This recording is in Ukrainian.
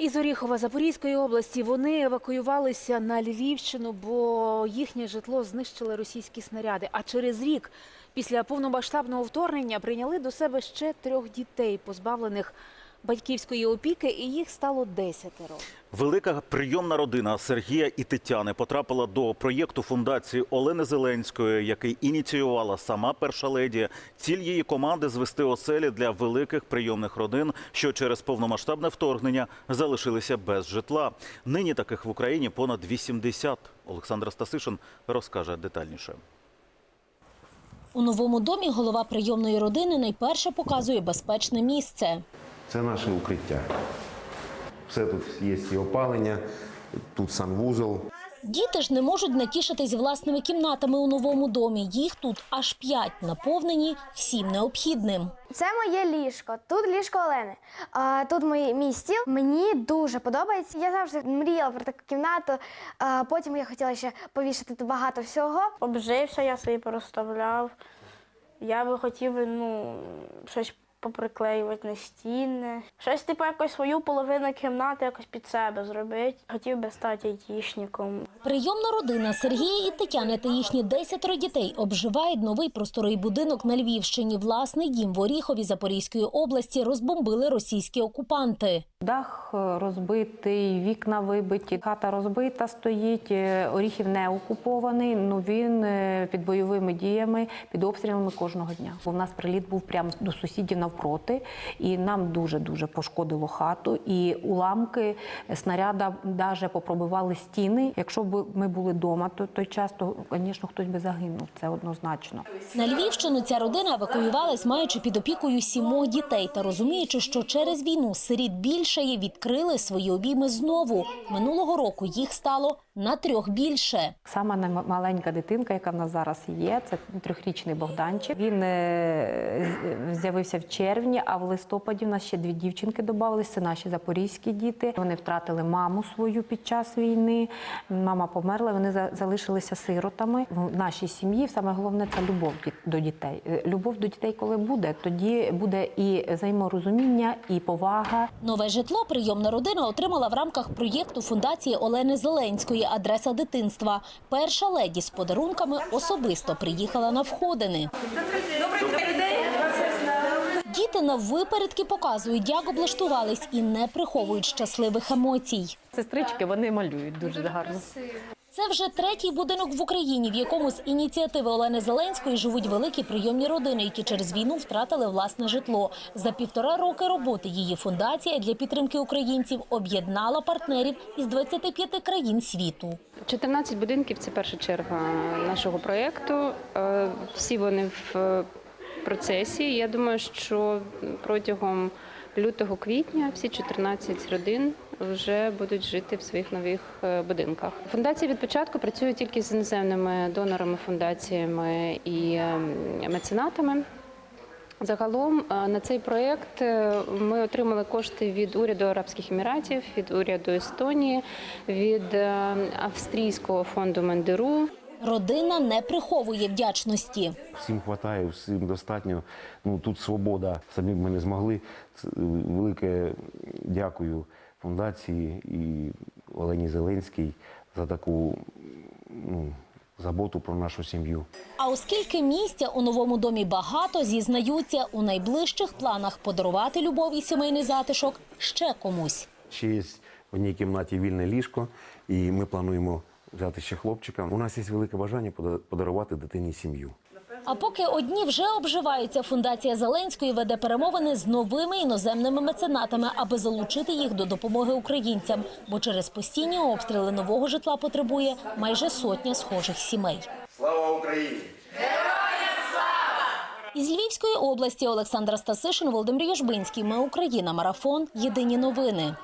Із Оріхова Запорізької області вони евакуювалися на Львівщину, бо їхнє житло знищили російські снаряди. А через рік після повномасштабного вторгнення прийняли до себе ще трьох дітей, позбавлених батьківської опіки, і їх стало десятеро. Велика прийомна родина Сергія і Тетяни потрапила до проєкту фундації Олени Зеленської, який ініціювала сама перша леді. Ціль її команди звести оселі для великих прийомних родин, що через повномасштабне вторгнення залишилися без житла. Нині таких в Україні понад 80. Олександр Стасишин розкаже детальніше. У новому домі голова прийомної родини найперше показує безпечне місце. Це наше укриття. Все тут є і опалення, тут санвузол. Діти ж не можуть натішитись власними кімнатами у новому домі. Їх тут аж п'ять, наповнені всім необхідним. Це моє ліжко. Тут ліжко Олени. А тут мій, мій стіл. Мені дуже подобається. Я завжди мріяла про таку кімнату. А потім я хотіла ще повішати тут багато всього. Обжився, я собі порозставляв. Я би хотів ну, щось поприклеювати на стіни. Щось, типу, якось свою половину кімнати якось під себе зробити. Хотів би стати айтішником. Прийомна родина Сергія і Тетяни та їхні десятеро дітей обживають новий просторий будинок на Львівщині. Власний дім в Оріхові Запорізької області розбомбили російські окупанти. Дах розбитий, вікна вибиті, хата розбита стоїть. е, Оріхів не окупований. Ну він е, під бойовими діями, під обстрілами кожного дня. Бо в нас приліт був прямо до сусідів навпроти, і нам дуже дуже пошкодило хату. І уламки снаряда навіть попробивали стіни. Якщо б ми були вдома, то той час, то, звісно, хтось би загинув. Це однозначно. На Львівщину ця родина евакуювалась, маючи під опікою сімох дітей та розуміючи, що через війну сиріт більше є, відкрили свої обійми знову. Минулого року їх стало на трьох більше. Сама маленька дитинка, яка в нас зараз є, це трьохрічний Богданчик. Він е, з'явився в червні, а в листопаді в нас ще дві дівчинки додавалися. Це наші запорізькі діти. Вони втратили маму свою під час війни. Мама померла. Вони за- залишилися сиротами. В нашій сім'ї саме головне це любов до дітей. Е, Любов до дітей, коли буде, тоді буде і взаєморозуміння, і повага. Нове житло прийомна родина отримала в рамках проєкту фундації Олени Зеленської Адреса дитинства. Перша леді з подарунками особисто приїхала на входини. Діти на випередки показують, як облаштувались і не приховують щасливих емоцій. Сестрички вони малюють дуже гарно. Це вже третій будинок в Україні, в якому з ініціативи Олени Зеленської живуть великі прийомні родини, які через війну втратили власне житло. За півтора роки роботи її фундація для підтримки українців об'єднала партнерів із 25 країн світу. 14 будинків це перша черга нашого проєкту. Е, Всі вони в е, процесі. Я думаю, що протягом лютого-квітня всі 14 родин вже будуть жити в своїх нових е, будинках. Фундація від початку працює тільки з іноземними донорами, фундаціями і е, меценатами. Загалом е, на цей проєкт е, ми отримали кошти від уряду Арабських Еміратів, від уряду Естонії, від австрійського фонду Мендеру. Родина не приховує вдячності. Всім вистачає, всім достатньо. Ну тут свобода. Самі ми не змогли. Велике дякую фундації і Олені Зеленській за таку ну, заботу про нашу сім'ю. А оскільки місця у новому домі багато, зізнаються, у найближчих планах подарувати любов і сімейний затишок ще комусь. Ще є в одній кімнаті вільне ліжко, і ми плануємо взяти ще хлопчика. У нас є велике бажання пода- подарувати дитині сім'ю. А поки одні вже обживаються, фундація Зеленської веде перемовини з новими іноземними меценатами, аби залучити їх до допомоги українцям. Бо через постійні обстріли нового житла потребує майже сотня схожих сімей. Слава Україні! Із Львівської області Олександра Стасишин, Володимир Южбинський. Ми Україна. Марафон. Єдині новини.